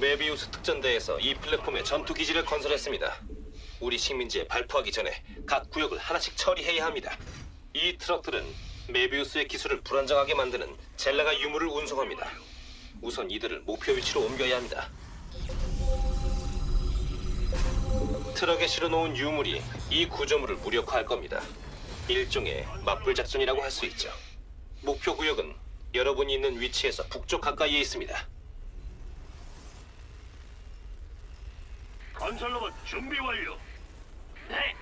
메비우스 특전대에서 이 플랫폼에 전투 기지를 건설했습니다. 우리 식민지에 발포하기 전에 각 구역을 하나씩 처리해야 합니다. 이 트럭들은 메비우스의 기술을 불안정하게 만드는 젤라가 유물을 운송합니다. 우선 이들을 목표 위치로 옮겨야 합니다. 트럭에 실어놓은 유물이 이 구조물을 무력화할 겁니다. 일종의 맞불 작전이라고 할 수 있죠. 목표 구역은 여러분이 있는 위치에서 북쪽 가까이에 있습니다. 건설로봇 준비 완료. 네.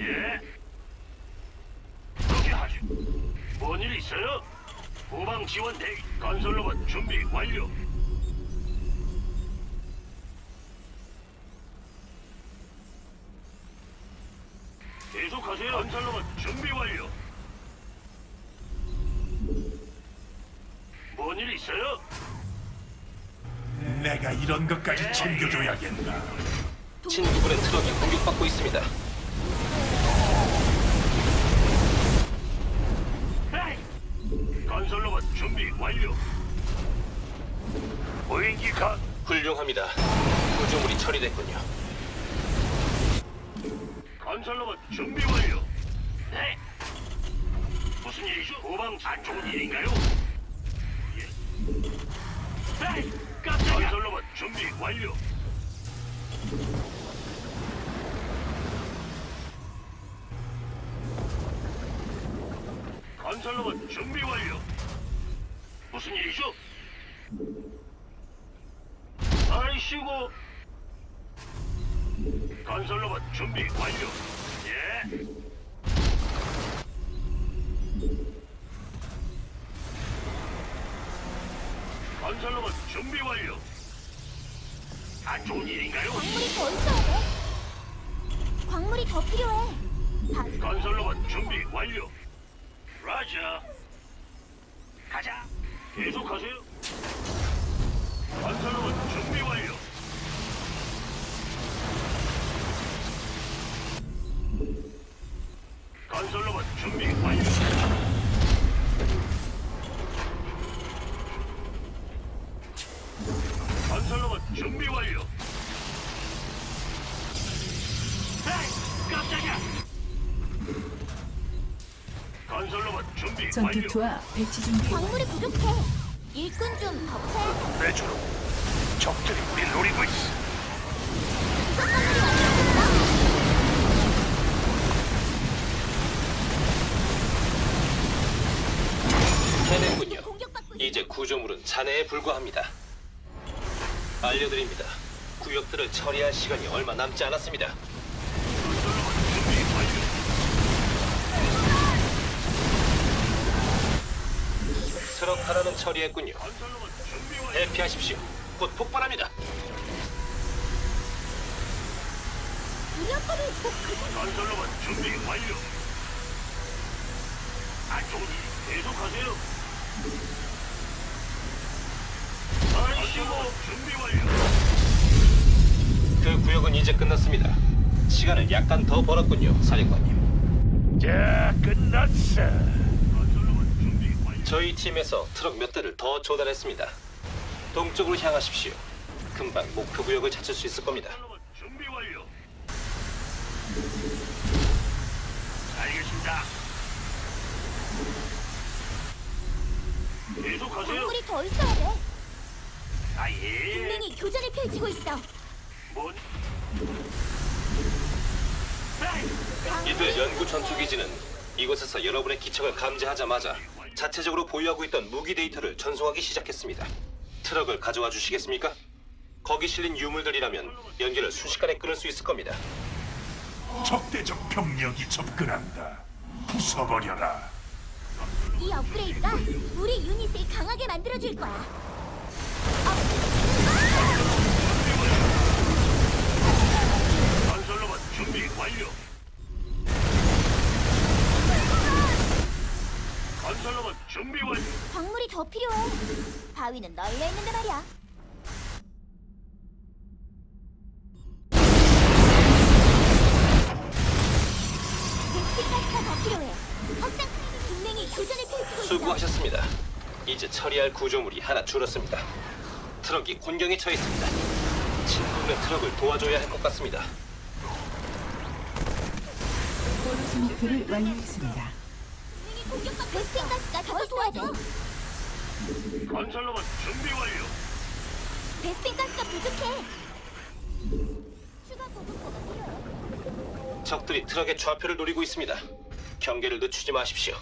예. 그렇게 하죠. 뭔일 있어요? 후방 지원 대기. 건설로봇 준비 완료. 계속하세요. 건설로봇 준비 완료. 뭔일 있어요? 내가 이런 것까지 챙겨줘야겠다. 친구분의 트럭이 공격받고 있습니다. 건설로봇 준비 완료. 보행기 가. 훌륭합니다. 구조물이 처리됐군요. 건설로봇 준비 완료. 네. 무슨 일이죠? 도망 안 좋은 일인가요? 예. 에이! 깜짝이야. 건설로봇 준비 완료. 건설로봇 준비 완료. 무슨 일이죠? 아이씨고. 건설로봇 준비 완료. 예. 건설로봇 준비 완료. 안 좋은 일인가요? 광물이 더 있어야 돼. 광물이 더 필요해. 다 건설로봇 준비 완료. 라자. 가자. 계속하세요. 건설로봇 준비 완료. 건설로봇 준비 완료. 전투투와 배치 준비 광물이 부족해. 일꾼 좀 돼. 내주로 적들이 우리 노리고 있어. 해냈군요. 공격받고 있어. 이제 구조물은 잔해에 불과합니다. 알려드립니다. 구역들을 처리할 시간이 얼마 남지 않았습니다. 트럭 하나는 처리했군요. 대피하십시오. 곧 폭발합니다. 건설로봇 준비 완료. 안 좋은 일 계속하세요. 아이씨고 준비 완료. 그 구역은 이제 끝났습니다. 시간을 약간 더 벌었군요, 사령관님. 자, 끝났어. 저희 팀에서 트럭 몇 대를 더 조달했습니다. 동쪽으로 향하십시오. 금방 목표 구역을 찾을 수 있을 겁니다. 건설로봇 준비 완료. 알겠습니다. 계속하세요. 광물이 더 있어야 돼. 아 예. 동맹이 교전을 펼치고 있어. 뭔? 에이, 이들 연구 전투 기지는 이곳에서 여러분의 기척을 감지하자마자 자체적으로 보유하고 있던 무기 데이터를 전송하기 시작했습니다. 트럭을 가져와 주시겠습니까? 거기 실린 유물들이라면 연기를 순식간에 끊을 수 있을 겁니다. 적대적 병력이 접근한다. 부숴버려라. 이 업그레이드가 우리 유닛을 강하게 만들어줄 거야. 건설로봇 준비 완료. 준비 완료. 광물이 더 필요해. 바위는 널려 있는데 말이야. 베스킨가스가 더 필요해. 확장 동맹이 교전을 펼치고 있어. 수고하셨습니다. 이제 처리할 구조물이 하나 줄었습니다. 트럭이 곤경에 처해 있습니다. 친구의 트럭을 도와줘야 할 것 같습니다. 목표를 완료했습니다. 공격받고 베스핀 가스가 더 도와줘. 건설로봇 준비 완료. 베스핀 가스가 부족해. 추가 보급고가 필요해. 적들이 트럭의 좌표를 노리고 있습니다. 경계를 늦추지 마십시오.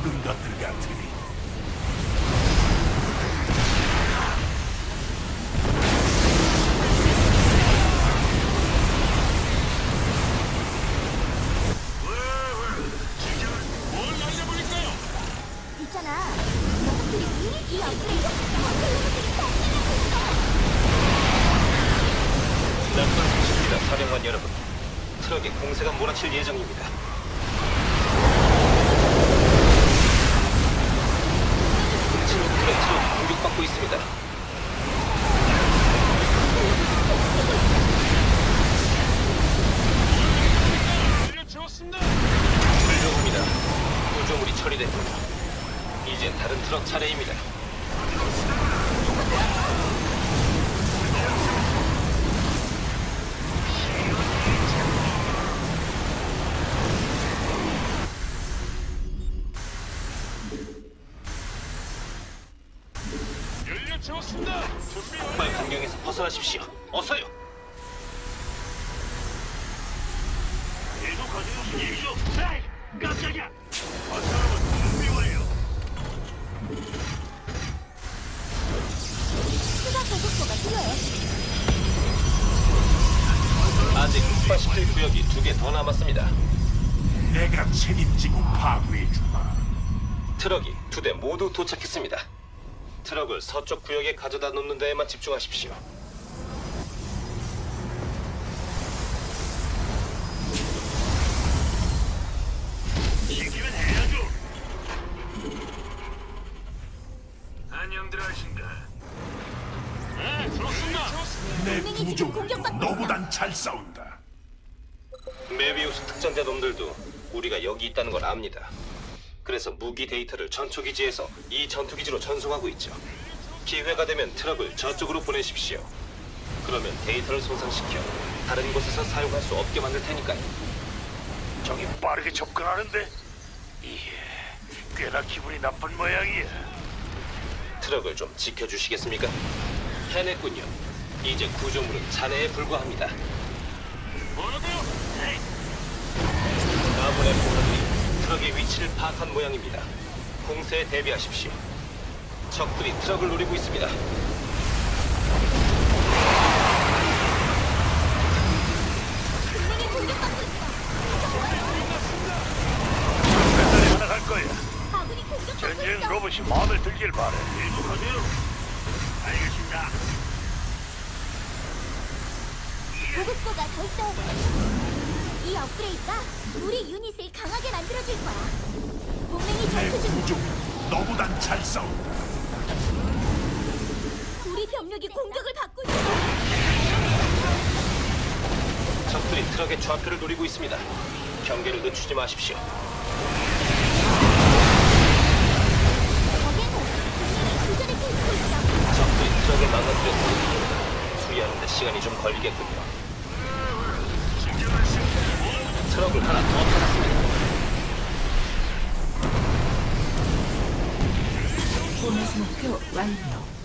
어, 어리석은 것들 같으니. 있잖아. 녀석들이 이 업그레이드. 지난번 소식입니다, 사령관 여러분. 트럭에 공세가 몰아칠 예정입니다. 벗어나십시오. 어서요. 계속하세요. 무슨 일이죠? 에이, 깜짝이야. 건설로봇 준비 완료. 추가 보급고가 필요해. 아직 폭발시킬 구역이 두 개 더 남았습니다. 내가 책임지고 파괴해주마. 트럭이 두 대 모두 도착했습니다. 트럭을 서쪽 구역에 가져다 놓는 데에만 집중하십시오. 안녕들 하신가? 네, 좋습니다. 내 동맹이 지금 공격받고 있어. 너보단 잘 싸운다. 메비우스 특전대 놈들도 우리가 여기 있다는 걸 압니다. 그래서 무기 데이터를 전초기지에서 이 전투 기지로 전송하고 있죠. 기회가 되면 트럭을 저쪽으로 보내십시오. 그러면 데이터를 손상시켜 다른 곳에서 사용할 수 없게 만들 테니까요. 저기 빠르게 접근하는데 이게 꽤나 기분이 나쁜 모양이야. 트럭을 좀 지켜주시겠습니까? 해냈군요. 이제 구조물은 잔해에 불과합니다. 뭐라고요? 에이, 아문의 보너들이 트럭의 위치를 파악한 모양입니다. 공세에 대비하십시오. 적들이 트럭을 노리고 있습니다. 동맹이 공격받고 있어. 배달이 하나 갈 거야. 아군이 공격받고 전쟁 있어. 로봇이 마음에 들길 바래. 계속하세요. 알겠습니다. 보급고가 더 있어야 돼. 이 업그레이드가 우리 유닛을 강하게 만들어줄 거야. 동맹이 내 전투 중. 구조물 너보단 잘 싸운다. 우리 병력이 공격을 받고 있어. 적들이 트럭의 좌표를 노리고 있습니다. 경계를 늦추지 마십시오. 시간이 좀 걸리겠군요. 트럭을 하나 더 찾았습니다. 보너스 목표 완료.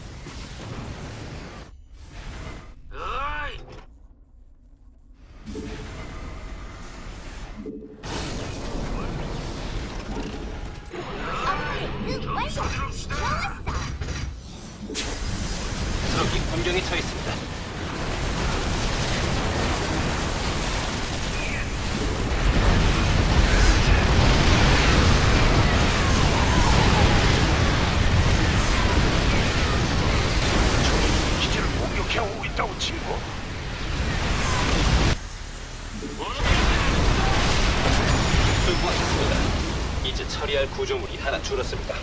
줄었습니다.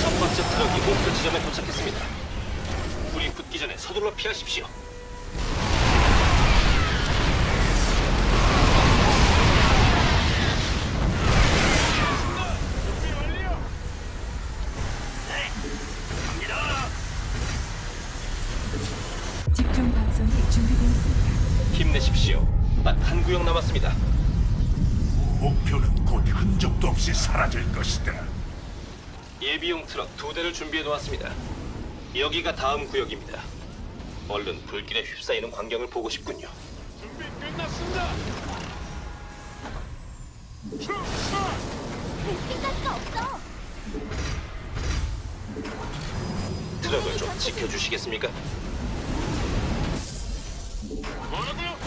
첫 번째 트럭이 목표 지점에 도착했습니다. 불이 붙기 전에 서둘러 피하십시오. 것이다. 예비용 트럭 두 대를 준비해 놓았습니다. 여기가 다음 구역입니다. 얼른 불길에 휩싸이는 광경을 보고 싶군요. 준비 끝났습니다. 베스킨 가스가 없어. 트럭을 좀 지켜주시겠습니까? 뭐라고요?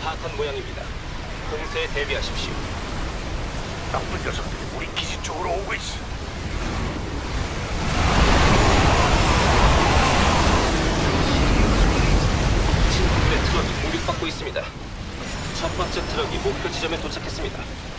파악한 모양입니다. 공세에 대비하십시오. 나쁜 녀석들이 우리 기지 쪽으로 오고 있어. 친구들의 트럭이 공격받고 있습니다. 첫 번째 트럭이 목표 지점에 도착했습니다.